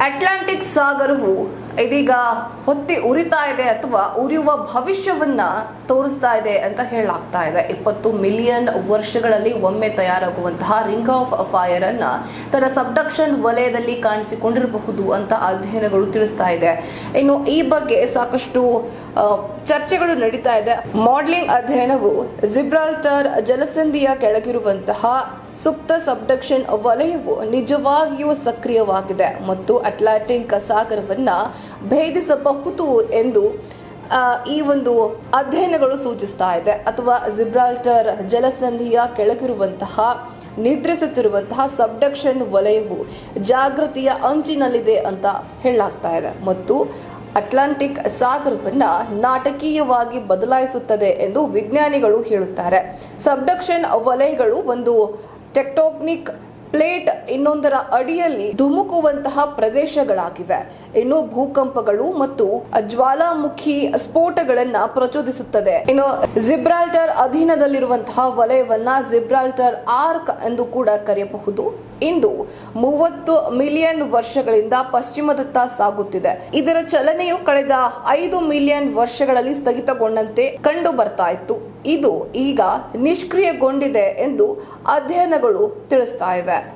Atlantic ಸಾಗರವು ಇದೀಗ ಹೊತ್ತಿ ಉರಿತಾ ಇದೆ ಅಥವಾ ಉರಿಯುವ ಭವಿಷ್ಯವನ್ನ ತೋರಿಸ್ತಾ ಇದೆ ಅಂತ ಹೇಳಲಾಗ್ತಾ ಇದೆ. ಇಪ್ಪತ್ತು ಮಿಲಿಯನ್ ವರ್ಷಗಳಲ್ಲಿ ಒಮ್ಮೆ ತಯಾರಾಗುವಂತಹ ರಿಂಗ್ ಆಫ್ ಫೈರ್ ಅನ್ನ ತನ್ನ ಸಬ್ಡಕ್ಷನ್ ವಲಯದಲ್ಲಿ ಕಾಣಿಸಿಕೊಂಡಿರಬಹುದು ಅಂತ ಅಧ್ಯಯನಗಳು ತಿಳಿಸ್ತಾ ಇದೆ. ಇನ್ನು ಈ ಬಗ್ಗೆ ಸಾಕಷ್ಟು ಚರ್ಚೆಗಳು ನಡೀತಾ ಇದೆ. ಮಾಡೆಲಿಂಗ್ ಅಧ್ಯಯನವು ಜಿಬ್ರಾಲ್ಟರ್ ಜಲಸಂಧಿಯ ಕೆಳಗಿರುವಂತಹ ಸುಪ್ತ ಸಬ್ಡಕ್ಷನ್ ವಲಯವು ನಿಜವಾಗಿಯೂ ಸಕ್ರಿಯವಾಗಿದೆ ಮತ್ತು ಅಟ್ಲಾಂಟಿಕ್ ಸಾಗರವನ್ನ ಭೇದಿಸಬಹುದು ಎಂದು ಈ ಒಂದು ಅಧ್ಯಯನಗಳು ಸೂಚಿಸ್ತಾ ಇದೆ. ಅಥವಾ ಜಿಬ್ರಾಲ್ಟರ್ ಜಲಸಂಧಿಯ ಕೆಳಗಿರುವಂತಹ, ನಿದ್ರಿಸುತ್ತಿರುವಂತಹ ಸಬ್ಡಕ್ಷನ್ ವಲಯವು ಜಾಗೃತಿಯ ಅಂಚಿನಲ್ಲಿದೆ ಅಂತ ಹೇಳಲಾಗ್ತಾ ಇದೆ. ಮತ್ತು ಅಟ್ಲಾಂಟಿಕ್ ಸಾಗರವನ್ನು ನಾಟಕೀಯವಾಗಿ ಬದಲಾಯಿಸುತ್ತದೆ ಎಂದು ವಿಜ್ಞಾನಿಗಳು ಹೇಳುತ್ತಾರೆ. ಸಬ್ಡಕ್ಷನ್ ವಲಯಗಳು ಒಂದು ಟೆಕ್ಟೋನಿಕ್ ಪ್ಲೇಟ್ ಇನ್ನೊಂದರ ಅಡಿಯಲ್ಲಿ ಧುಮುಕುವಂತಹ ಪ್ರದೇಶಗಳಾಗಿವೆ. ಇನ್ನು ಭೂಕಂಪಗಳು ಮತ್ತು ಜ್ವಾಲಾಮುಖಿ ಸ್ಫೋಟಗಳನ್ನ ಪ್ರಚೋದಿಸುತ್ತದೆ. ಇನ್ನು ಜಿಬ್ರಾಲ್ಟರ್ ಅಧೀನದಲ್ಲಿರುವಂತಹ ವಲಯವನ್ನ ಜಿಬ್ರಾಲ್ಟರ್ ಆರ್ಕ್ ಎಂದು ಕೂಡ ಕರೆಯಬಹುದು. ಇಂದು ಮೂವತ್ತು ಮಿಲಿಯನ್ ವರ್ಷಗಳಿಂದ ಪಶ್ಚಿಮದತ್ತ ಸಾಗುತ್ತಿದೆ. ಇದರ ಚಲನೆಯು ಕಳೆದ ಐದು ಮಿಲಿಯನ್ ವರ್ಷಗಳಲ್ಲಿ ಸ್ಥಗಿತಗೊಂಡಂತೆ ಕಂಡು ಬರ್ತಾ ಇತ್ತು. ಇದು ಈಗ ನಿಷ್ಕ್ರಿಯಗೊಂಡಿದೆ ಎಂದು ಅಧ್ಯಯನಗಳು ತಿಳಿಸ್ತಾ ಇವೆ.